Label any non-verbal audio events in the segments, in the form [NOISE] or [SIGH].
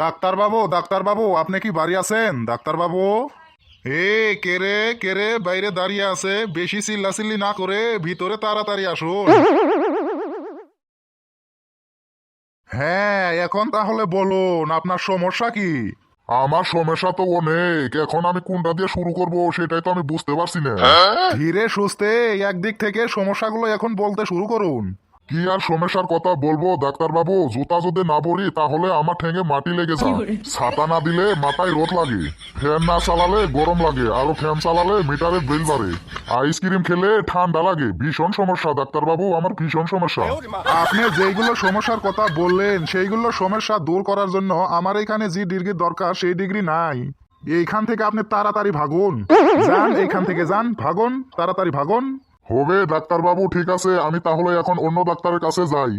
ডাক্তারবাবু ডাক্তারবাবু আপনি কি বাড়ি আছেন? ডাক্তারবাবু? এ কে রে কে রে? বাইরে দাঁড়িয়ে আছে। বেশি চিল্লাচিল্লি না করে ভিতরে তাড়াতাড়ি আসুন। হ্যাঁ এখন তাহলে বলুন আপনার সমস্যা কি? আমার সমস্যা তো অনেক। এখন আমি কোনটা দিয়ে শুরু করব সেটাই তো আমি বুঝতে পারছি না। ধীরে সুস্থে একদিক থেকে সমস্যাগুলো এখন বলতে শুরু করুন। কি আর সমস্যার কথা বলব ডাক্তার বাবু জুতা যদি না পরি তাহলে আমার ঠেঙে মাটি লেগে যায়। ছাতা না দিলে মাথায় রোদ লাগে। ফ্যান না চালালে গরম লাগে আরও ফ্যান চালালে মিটারের বিল বাড়ে। আইসক্রিম খেলে ঠান্ডা লাগে। ভীষণ সমস্যা ডাক্তার বাবু আমার ভীষণ সমস্যা। আপনি যেইগুলো সমস্যার কথা বললেন সেইগুলো সমস্যা দূর করার জন্য আমার এখানে যে ডিগ্রি দরকার সেই ডিগ্রি নাই। এইখান থেকে আপনি তাড়াতাড়ি ভাগুন। যান এইখান থেকে যান ভাগুন তাড়াতাড়ি ভাগুন। হবে ডাক্তার বাবু ঠিক আছে আমি তাহলে এখন অন্য ডাক্তারের কাছে যাই।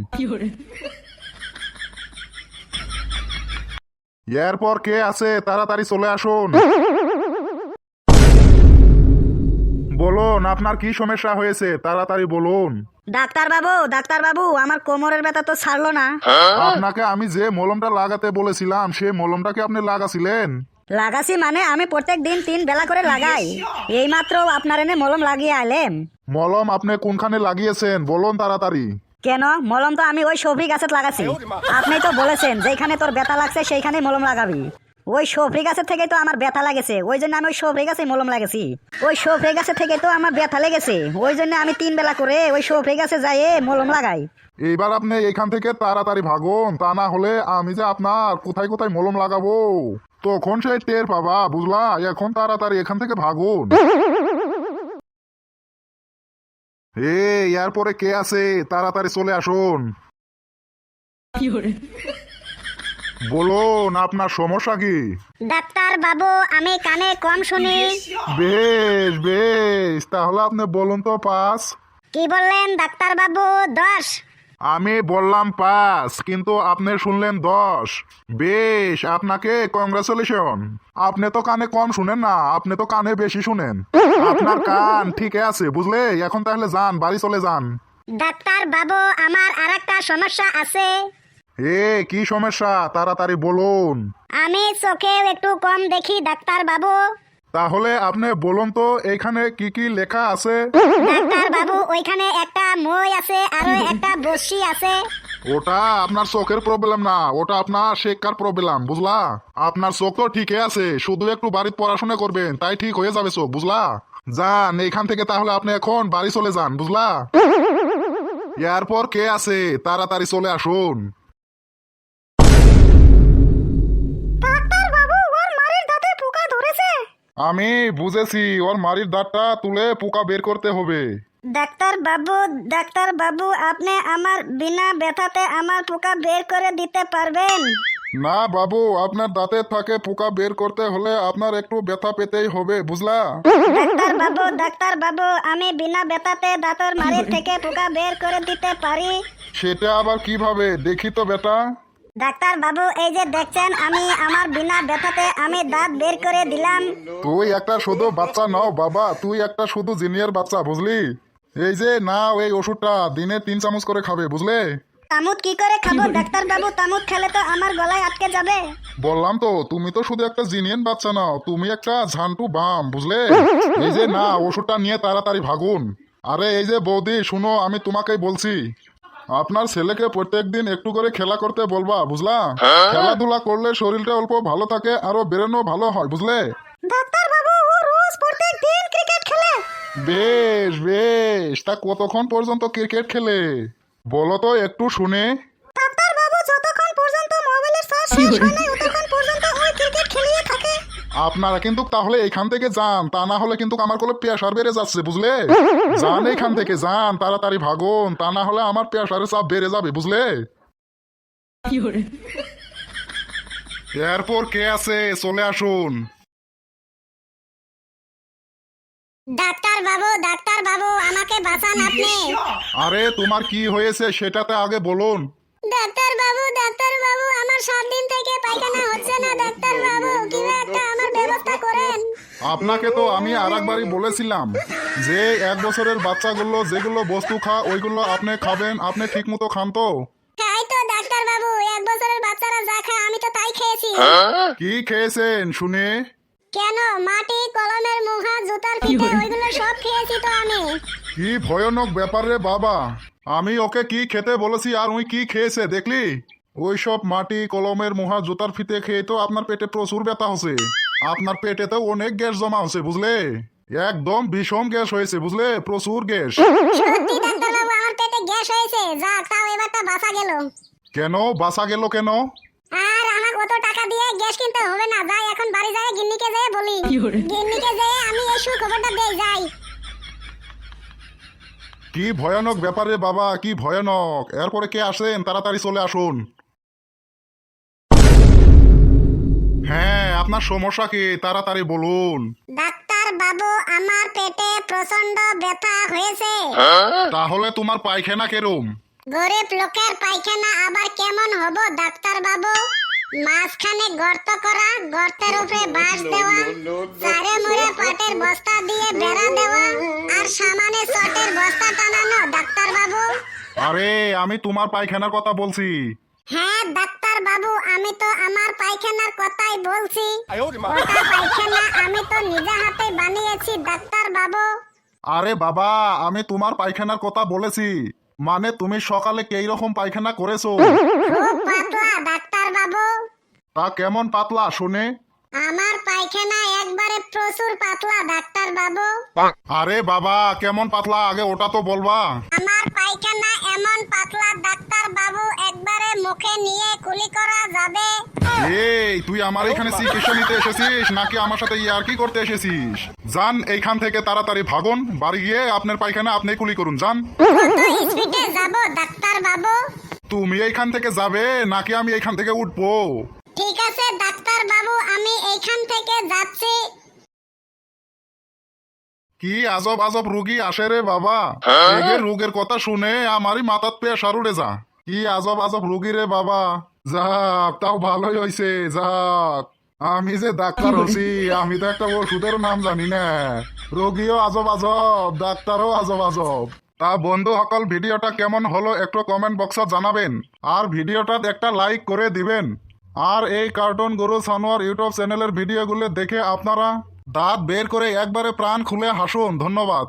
এরপর কে আছে তাড়াতাড়ি চলে আসুন। বলুন আপনার কি সমস্যা হয়েছে? তাড়াতাড়ি বলুন। ডাক্তার বাবু ডাক্তার বাবু আমার কোমরের ব্যথা তো ছাড়লো না। আপনাকে আমি যে মলমটা লাগাতে বলেছিলাম সেই মলমটাকে আপনি লাগাছিলেন? লাগাছি মানে আমি প্রত্যেক দিন তিন বেলা করে লাগাই। এই মাত্র আপনার এনে মলম লাগিয়ে আইলেম। মলম আপনি কোনখানে লাগিয়েছেন? বলুন তাড়াতাড়ি। কেন? মলম তো আমি ওই সবরি গাছে লাগাছি। আপনি তো বলেছেন যেখানে তোর ব্যথা লাগছে সেইখানেই মলম লাগাবি। ওই সবরি গাছের থেকে তো আমার ব্যথা লাগেছে। ওই জন্য আমি ওই সবরি গাছে মলম লাগাছি। ওই সবরি গাছের থেকে তো আমার ব্যথা লেগেছে। ওই জন্য আমি তিন বেলা করে ওই সবরি গাছে যাইয়ে মলম লাগাই। এইবার আপনি এখান থেকে তাড়াতাড়ি ভাগুন। তা না হলে আমি যে আপনার কোথায় কোথায় মলম লাগাবো? তখন সে টের পাবা বুঝলা? এখন তাড়াতাড়ি এখান থেকে ভাগুন। এ এরপরে কে আছে? তাড়াতাড়ি চলে আসুন। বলুন আপনার সমস্যা কি? ডাক্তার বাবু আমি কানে কম শুনি। বেশ বেশ। তাহলে আপনি বলুন তো পাস। কি বললেন ডাক্তার বাবু? দশ। আমি বললাম পাঁচ কিন্তু আপনি শুনলেন দশ। বেশ আপনাকে কংগ্রেচুলেশন আপনি তো কানে কম শুনেন না আপনি তো কানে বেশি শুনেন। আপনার কান ঠিকই আছে বুঝলে? এখন তাহলে যান বাড়ি চলে যান। ডাক্তার বাবু আমার আর একটা সমস্যা আছে। এ কি সমস্যা? তাড়াতাড়ি বলুন। আমি চোখেও একটু কম দেখি ডাক্তার বাবু। তাহলে আপনি বলুন তো এইখানে কি কি লেখা আছে? ডাক্তার বাবু ওইখানে একটা মই আছে আর একটা বসি আছে। ওটা আপনার চোখের প্রবলেম না ওটা আপনার শেখার প্রবলেম বুঝলা? আপনার চোখ তো ঠিকই আছে শুধু একটু বাড়িতে পড়াশোনা করবেন তাই ঠিক হয়ে যাবে চোখ বুঝলা? যান এইখান থেকে তাহলে আপনি এখন বাড়ি চলে যান বুঝলা? [LAUGHS] এরপর কে আছে? তাড়াতাড়ি চলে আসুন। আমি বুঝেছি ওর মারির দাঁতটা তুলে পোকা বের করতে হবে। ডাক্তার বাবু ডাক্তার বাবু আপনি আমার বিনা ব্যথাতে আমার পোকা বের করে দিতে পারবেন? না বাবু আপনার দাঁতের থাকে পোকা বের করতে হলে আপনার একটু ব্যথা পেতেই হবে বুঝলা? ডাক্তার বাবু ডাক্তার বাবু আমি বিনা ব্যথাতে দাঁতের মারির থেকে পোকা বের করে দিতে পারি? সেটা আবার কীভাবে? দেখি তো বেটা। ডাক্তার বাবু এই যে দেখছেন আমি আমার বিনা ব্যথাতে আমি দাঁত বের করে দিলাম। তুই একটা শুধু বাচ্চা নাও বাবা। তুই একটা শুধু জিনিয়ার বাচ্চা বুঝলি? এই যে না এই ওষুধটা। দিনে তিন চামচ করে খাবে বুঝলে? তামুদ কি করে খাব? ডাক্তার বাবু তামুদ খেলে তো আমার গলায় আটকে যাবে। বললাম তো তুমি তো শুধু একটা জিনিয়ান বাচ্চা নাও তুমি একটা ঝান্টু বাম বুঝলে? এই যে না ওষুধটা নিয়ে তাড়াতাড়ি ভাগুন। আরে এই যে বৌদি শুনো আমি তোমাকেই বলছি। আপনার ছেলেকে প্রত্যেকদিন একটু করে খেলা করতে বলবা বুঝলা? খেলাধুলা করলে শরীরটা অল্প ভালো থাকে আরও বেরোনো ভালো হয় বুঝলে? ডাক্তার বাবু ও রোজ প্রত্যেক দিন ক্রিকেট খেলে। বেশ বেশ তা কতক্ষণ পর্যন্ত ক্রিকেট খেলে? বলো তো একটু শুনে। ডাক্তার বাবু যতক্ষণ পর্যন্ত মোবাইলের চার্জ শেষ হয় না ততক্ষণ পর্যন্ত ওই ক্রিকেট খেলিয়ে থাকে আপনারা কিন্তু তাহলে এখান থেকে যান তা না হলে কিন্তু আমার কোনো প্রেশার বেড়ে যাচ্ছে বুঝলে? যান এখান থেকে যান তাড়াতাড়ি ভাগুন তা না হলে আমার প্রেশারের চাপ বেড়ে যাবে বুঝলে? এরপর কে আছে? চলে আসুন। ডাক্তার বাবু ডাক্তার বাবু আমাকে বাঁচান আপনি। আরে তোমার কি হয়েছে সেটাতে আগে বলুন। ডাক্তার বাবু ডাক্তার বাবু আমার সাত দিন থেকে পায়খানা হচ্ছে না ডাক্তার বাবু কীভাবে একটা আমার ব্যবস্থা করেন। আপনাকে তো আমি আর একবারই বলেছিলাম যে এক বছরের বাচ্চাগুলো যেগুলো বস্তু খা ওইগুলো আপনি খাবেন আপনি ঠিক মতো খান তো? তাই তো ডাক্তার বাবু এক বছরের বাচ্চারা যা খায় আমি তো তাই খেয়েছি। কি খেয়েছেন শুনে? কেন মাটি কলমের মুখা জুতার ফিতে ওইগুলো সব খেয়েছি তো আমি। কি ভয়ানক ব্যাপার রে বাবা। আমি ওকে কি খেতে বলেছি আর ওই কি খেয়েছে দেখলি? ওই সব মাটি কলমের মুহা জুতার ফিতে খেয়ে তো আপনার পেটে প্রচুর ব্যথা হচ্ছে। আপনার পেটে তো অনেক গ্যাস জমা হচ্ছে বুঝলে? একদম বিষম গ্যাস হয়েছে বুঝলে? প্রচুর গ্যাস। আমার পেটে গ্যাস হয়েছে। যাক তাও এবারটা বাঁচা গেল। কেন? বাসা গেল কেন? আর আমাকে অত টাকা দিয়ে গ্যাস কিনতে হবে না। যাই এখন বাড়ি যাই গিন্নিকে যেয়ে বলি। গিন্নিকে যেয়ে আমি এই সুখবরটা দেই যাই। কি ভয়ানক ব্যাপারে বাবা কি ভয়ানক? এরপরে কে আসেন? তাড়াতাড়ি চলে আসুন। হ্যাঁ আপনার সমস্যা কি? তাড়াতাড়ি বলুন। ডাক্তার বাবু আমার পেটে প্রচণ্ড ব্যথা হয়েছে। তাহলে তোমার পায়খানা কেরম? গরিব লোকের পায়খানা আবার কেমন হব ডাক্তার বাবু? মাঝখানে গর্ত করা গর্তের উপরে বাঁশ দেওয়া চারে মুড়ে পাটের বস্তা দিয়ে বেড়া দেওয়া আর সামানে চটের বস্তা টানানো ডাক্তার বাবু আরে আমি তোমার পায়খানার কথা বলছি। হ্যাঁ ডাক্তার বাবু আমি তো আমার পায়খানার কথাই বলছি। ওটা পায়খানা আমি তো নিজে হাতে বানিয়েছি ডাক্তার বাবু আরে বাবা আমি তোমার পায়খানার কথা বলেছি। মানে তুমি সকালে কেই রকম পায়খানা করেছ? খুব পাতলা ডাক্তার বাবু তা কেমন পাতলা শুনে? আমার পায়খানা একবারে প্রচুর পাতলা ডাক্তার বাবু। আরে বাবা কেমন পাতলা? আগে ওটা তো বলবা। আমার পায়খানা এমন পাতলা ডাক্তার বাবু একবারে মুখে নিয়ে কুলি করা যাবে। এই তুই আমার এখানে চিকিৎসা নিতে এসেছিস? নাকি আমার সাথে ইয়ার কি করতে এসেছিস? যান এইখান থেকে তাড়াতাড়ি ভাগুন। বাড়ি গিয়ে আপনার পায়খানা আপনি কুলি করুন যান। যাব ডাক্তার বাবু? তুমি এইখান থেকে যাবে নাকি আমি এইখান থেকে উঠবো? ঠিক আছে ডাক্তার বাবু আমি এইখান থেকে যাচ্ছি। কি আজব আজব রুগী আসে রে বাবা। এই যে রোগের কথা শুনে আমারই মাথাত পেশার উড়ে যা। কি আজব আজব রুগী রে বাবা। যাক তাও ভালোই হয়েছে যাক। আমি যে ডাক্তার হচ্ছি আমি তো একটা ওষুধের নাম জানি না। রোগীও আজব আজব ডাক্তারও আজব আজব। তা বন্ধু সকল ভিডিওটা কেমন হলো একটু কমেন্ট বক্সত জানাবেন। আর ভিডিওটাত একটা লাইক করে দিবেন। আর এই কার্টুন গরু সানোয়ার ইউটিউব চ্যানেলের ভিডিওগুলো দেখে আপনারা দাঁত বের করে একবারে প্রাণ খুলে হাসুন। ধন্যবাদ।